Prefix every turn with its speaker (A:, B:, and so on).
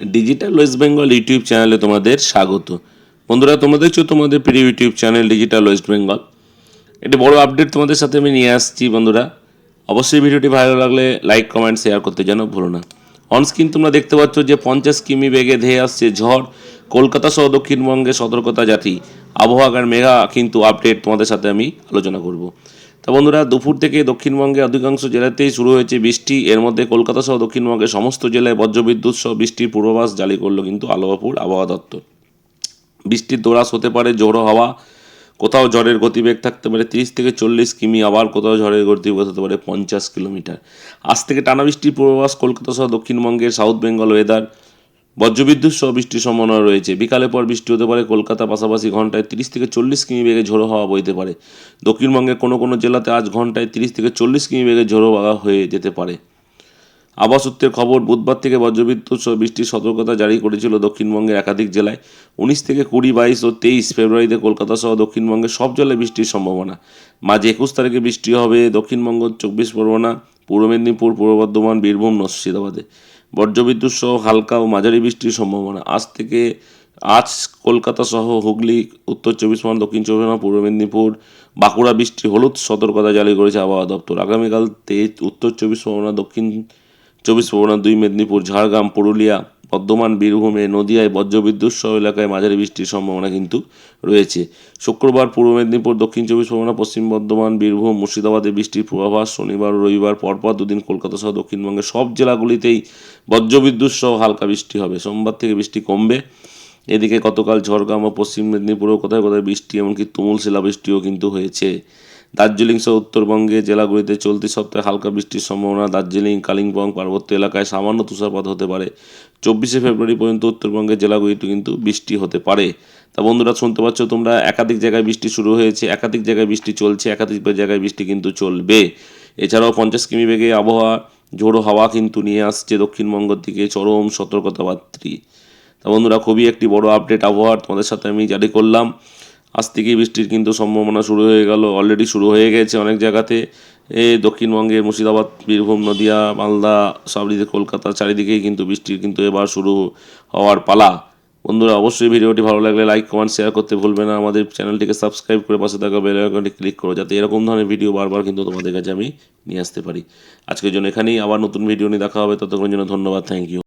A: Digital West Bengal YouTube চ্যানেলে তোমাদের স্বাগত। বন্ধুরা তোমরা দেখছ তোমাদের প্রিয় YouTube channel digital West Bengal. একটি বড় আপডেট তোমাদের সাথে আমি নিয়ে আসছি বন্ধুরা। অবশ্যই ভিডিওটি ভালো লাগলে লাইক, কমেন্ট, শেয়ার করতে যেন ভুলো না। অনস্ক্রিন তোমরা দেখতে পাচ্ছ যে পঞ্চাশ কিমি বেগে ধেয়ে আসছে ঝড়। কলকাতা সহ দক্ষিণবঙ্গে সতর্কতা জাতি। আবহাওয়ার মেঘা কিন্তু আপডেট তোমাদের সাথে আমি আলোচনা করব। তা বন্ধুরা, দুপুর থেকে দক্ষিণবঙ্গে অধিকাংশ জেলাতেই শুরু হয়েছে বৃষ্টি। এর মধ্যে কলকাতা সহ দক্ষিণবঙ্গের সমস্ত জেলায় বজ্রবিদ্যুৎ সহ বৃষ্টির পূর্বাভাস জারি করল কিন্তু আলোয়াপুর আবহাওয়া দপ্তর। বৃষ্টির দোরাস হতে পারে জোড়ো হাওয়া, কোথাও ঝড়ের গতিবেগ থাকতে পারে তিরিশ থেকে চল্লিশ কিমি, আবার কোথাও ঝড়ের গতিবেগ হতে পারে পঞ্চাশ কিলোমিটার। আজ থেকে টানা বৃষ্টির পূর্বাভাস কলকাতা সহ দক্ষিণবঙ্গের, সাউথ বেঙ্গল ওয়েদার বজ্রবিদ্যুৎ সহ বৃষ্টির সম্ভাবনা রয়েছে। বিকালে পর বৃষ্টি হতে পারে। কলকাতা পাশাপাশি ঘন্টায় তিরিশ থেকে চল্লিশ কিমি বেগে ঝোড়ো হাওয়া বইতে পারে। দক্ষিণবঙ্গের কোনো কোনো জেলাতে আজ ঘন্টায় তিরিশ থেকে চল্লিশ কিমি বেগে ঝোড়ো হাওয়া হয়ে যেতে পারে। আবহাওয়া সূত্রের খবর, বুধবার থেকে বজ্রবিদ্যুৎ সহ বৃষ্টির সতর্কতা জারি করেছিল দক্ষিণবঙ্গের একাধিক জেলায়। উনিশ থেকে কুড়ি, বাইশ ও তেইশ ফেব্রুয়ারিতে কলকাতা সহ দক্ষিণবঙ্গের সব জেলায় বৃষ্টির সম্ভাবনা। মাঝে একুশ তারিখে বৃষ্টি হবে। দক্ষিণবঙ্গ, চব্বিশ পরগনা, পূর্ব মেদিনীপুর, পূর্ব বর্ধমান, বীরভূম, মুর্শিদাবাদে। বজ্রবিদ্যুৎ সহ হালকা ও মাঝারি বৃষ্টির সম্ভাবনা। আজ থেকে আজ কলকাতা সহ হুগলি, উত্তর চব্বিশ পরগনা, দক্ষিণ চব্বিশ পরগনা, পূর্ব মেদিনীপুর, বাঁকুড়া বৃষ্টি, হলুদ সতর্কতা জারি করেছে আবহাওয়া দপ্তর। আগামীকাল তেজ উত্তর চব্বিশ পরগনা, দক্ষিণ চব্বিশ পরগনা, দুই মেদিনীপুর, ঝাড়গ্রাম, পুরুলিয়া, বর্ধমান, বীরভূমে, নদিয়ায় বজ্রবিদ্যুৎ সহ এলাকায় মাঝারি বৃষ্টির সম্ভাবনা কিন্তু রয়েছে। শুক্রবার পূর্ব মেদিনীপুর, দক্ষিণ চব্বিশ পরগনা, পশ্চিম বর্ধমান, বীরভূম, মুর্শিদাবাদে বৃষ্টির পূর্বাভাস শনিবার ও রবিবার, পরপর দুদিন কলকাতা সহ দক্ষিণবঙ্গের সব জেলাগুলিতেই বজ্রবিদ্যুৎ সহ হালকা বৃষ্টি হবে। সোমবার থেকে বৃষ্টি কমবে। এদিকে গতকাল ঝড়গ্রাম ও পশ্চিম মেদিনীপুরেও কোথায় কোথায় বৃষ্টি, এমনকি তুমুল শিলাবৃষ্টিও কিন্তু হয়েছে। দার্জিলিং সহ উত্তরবঙ্গে জেলাগুলিতে চলতি সপ্তাহে হালকা বৃষ্টির সম্ভাবনা। দার্জিলিং, কালিম্পং পার্বত্য এলাকায় সামান্য তুষারপাত হতে পারে। চব্বিশে ফেব্রুয়ারি পর্যন্ত উত্তরবঙ্গের জেলাগুলিতে কিন্তু বৃষ্টি হতে পারে। তা বন্ধুরা, শুনতে পাচ্ছ তোমরা, একাধিক জায়গায় বৃষ্টি শুরু হয়েছে, একাধিক জায়গায় বৃষ্টি চলছে, একাধিক জায়গায় বৃষ্টি কিন্তু চলবে। এছাড়াও পঞ্চাশ কিমি বেগে আবহাওয়া ঝোড়ো হাওয়া কিন্তু নিয়ে আসছে দক্ষিণবঙ্গের দিকে, চরম সতর্কতা বার্তি তা বন্ধুরা, খুবই একটি বড় আপডেট আবহাওয়ার তোমাদের সাথে আমি জারি করলাম। আজ থেকেই বৃষ্টির কিন্তু সম্ভাবনা শুরু হয়ে গেল অলরেডি শুরু হয়ে গেছে অনেক জায়গাতে। এ দক্ষিণবঙ্গে মুর্শিদাবাদ, বীরভূম, নদিয়া, মালদা, সব কলকাতা চারিদিকেই কিন্তু বৃষ্টির কিন্তু এবার শুরু হওয়ার পালা। বন্ধুরা, অবশ্যই ভিডিওটি ভালো লাগলে লাইক কমেন্ট শেয়ার করতে ভুলবে না। আমাদের চ্যানেলটিকে সাবস্ক্রাইব করে পাশে থাকা বেল আইকনটি ক্লিক করো, যাতে এরকম ধরনের ভিডিও বারবার কিন্তু তোমাদের কাছে আমি নিয়ে আসতে পারি। আজকের জন্য এখানেই, আবার নতুন ভিডিও নিয়ে দেখা হবে, ততক্ষণের জন্য ধন্যবাদ থ্যাংক ইউ